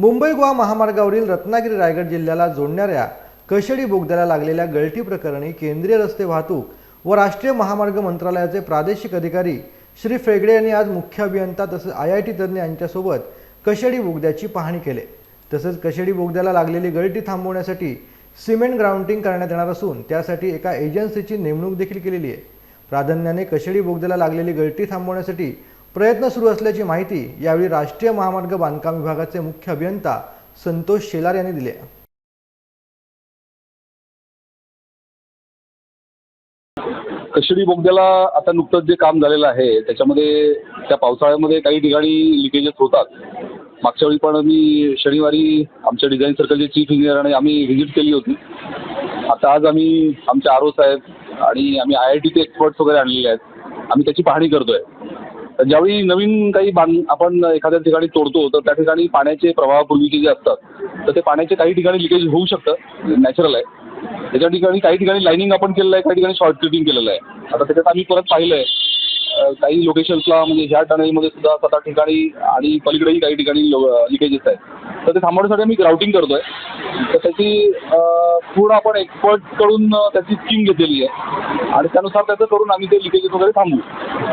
मुंबई गोवा महामार्गावरील रत्नागिरी रायगड जिल्ह्याला जोडणाऱ्या कशेडी बोगद्याला लागलेल्या गळती प्रकरणी केंद्रीय रस्ते वाहतूक व राष्ट्रीय महामार्ग मंत्रालयाचे प्रादेशिक अधिकारी श्री फेगडे यांनी आज मुख्य अभियंता तसेच आय आय टी तज्ज्ञ यांच्यासोबत कशेडी बोगद्याची पाहणी केली. तसेच कशेडी बोगद्याला लागलेली गळती थांबवण्यासाठी सिमेंट ग्राउंडिंग करण्यात येणार असून त्यासाठी एका एजन्सीची नेमणूक देखील केलेली आहे. प्राधान्याने कशेडी बोगद्याला लागलेली गळती थांबवण्यासाठी प्रयत्न सुरू असल्याची माहिती यावेळी राष्ट्रीय महामार्ग बांधकाम विभागाचे मुख्य अभियंता संतोष शेलार यांनी दिली कशेडी बोगद्याला आता नुकतंच जे काम झालेलं आहे त्याच्यामध्ये त्या पावसाळ्यामध्ये काही ठिकाणी लिकेजेस होतात. मागच्या वेळी पण मी शनिवारी आमच्या डिझाईन सर्कलचे चीफ इंजिनियर आणि आम्ही व्हिजिट केली होती. आता आज आम्ही आमचे आर ओ साहेब आणि आम्ही आय आय टीचे एक्सपर्ट्स वगैरे आणलेले आहेत. आम्ही त्याची पाहणी करतोय. ज्यावेळी नवीन काही बांध आपण एखाद्या ठिकाणी तोडतो तर त्या ठिकाणी पाण्याचे प्रवाहापूर्वीचे जे असतात तर ते पाण्याचे काही ठिकाणी लिकेज होऊ शकतं नॅचरल आहे. त्याच्या ठिकाणी काही ठिकाणी लाईनिंग आपण केलेलं आहे काही ठिकाणी शॉर्ट सर्किटिंग केलेलं आहे. आता त्याच्यात आम्ही परत पाहिलं आहे काही लोकेशन्सला म्हणजे ह्या टनेलमध्ये सुद्धा सात आठ ठिकाणी आणि पलीकडेही काही ठिकाणी लिकेजेस आहेत. तर ते थांबवण्यासाठी आम्ही ग्राउटिंग करतोय. तर त्याची पूर्ण आपण एक्सपर्टकडून त्याची स्कीम घेतलेली आहे. आणि त्यानुसार त्याचं करून आम्ही ते लिकेजेस वगैरे थांबू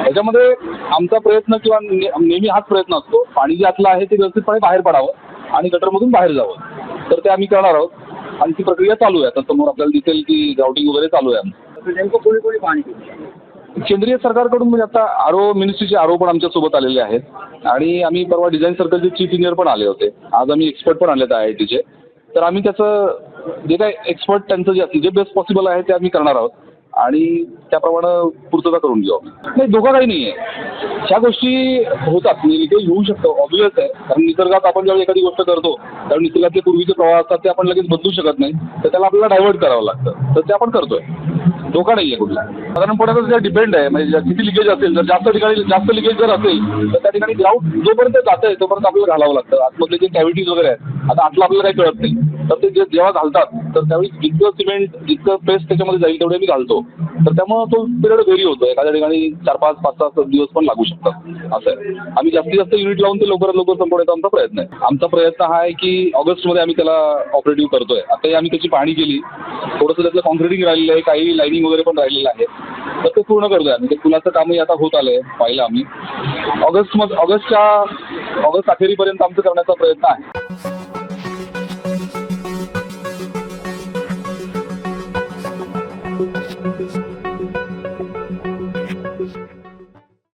त्याच्यामध्ये आमचा प्रयत्न किंवा ने- नेहमी हाच प्रयत्न असतो. पाणी जे आतलं आहे ते व्यवस्थितपणे बाहेर पडावं आणि गटरमधून बाहेर जावं. तर ते आम्ही करणार आहोत. आणि ती प्रक्रिया चालू आहे. आता समोर आपल्याला दिसेल की ग्राउटिंग वगैरे चालू आहे. आमचं तर नेमकं कोणी कोणी पाणी केंद्रीय सरकारकडून म्हणजे आता आरो मिनिस्ट्रीचे आरो पण आमच्यासोबत आलेले आहेत. आणि आम्ही परवा डिझाईन सर्कलचे चीफ इंजिनियर पण आले होते. आज आम्ही एक्सपर्ट पण आले आहेत आय आय टीचे. तर आम्ही त्याचं जे काय एक्सपर्ट त्यांचं जे असतील जे बेस्ट पॉसिबल आहे ते आम्ही करणार आहोत. आणि त्याप्रमाणे पूर्तता करून घेऊ नाही धोका काही नाही आहे ह्या गोष्टी होतात लिकेज होऊ शकतो ऑब्वियस आहे. कारण निसर्गात आपण ज्यावेळी एखादी गोष्ट करतो त्यावेळी निसर्गातले पूर्वीचे प्रवाह असतात ते आपण लगेच बदलू शकत नाही. तर त्याला आपल्याला डायव्हर्ट करावं लागतं. तर ते आपण करतोय. धोका नाही आहे कुठला? साधारणपणे जर डिपेंड आहे म्हणजे ज्या- किती लिकेज असेल जर जास्त ठिकाणी जास्त लिकेज जर असेल तर त्या ठिकाणी ग्राउंड जोपर्यंत जात आहे तोपर्यंत आपल्याला घालावं लागतं. आतमधले जे कॅव्हिटीज वगैरे आहेत आता आतलं आपल्याला काही कळत नाही. तर ते जे जेव्हा घालतात तर त्यावेळी जितकं सिमेंट जितकं पेस्ट त्याच्यामध्ये जाईल तेवढे मी घालतो. तर त्यामुळं तो पिरियड व्हेरी होतो. एखाद्या ठिकाणी चार पाच पाच सहा दिवस पण लागू शकतात. असं आहे. आम्ही जास्तीत जास्त युनिट लावून ते लवकरात लवकर संपवण्याचा आमचा प्रयत्न आहे. आमचा प्रयत्न हा आहे की ऑगस्टमध्ये आम्ही त्याला ऑपरेटिव्ह करतोय. आताही आम्ही त्याची पाहणी केली. थोडंसं त्याचं कॉन्क्रिटिंग राहिलेलं आहे काही लाईनिंग वगैरे पण राहिलेलं आहे. तर ते पूर्ण करतोय आम्ही. म्हणजे पुलाचं कामही आता होत आलंय पाहिलं आम्ही. ऑगस्ट मग ऑगस्टच्या ऑगस्ट अखेरीपर्यंत आमचं करण्याचा प्रयत्न आहे.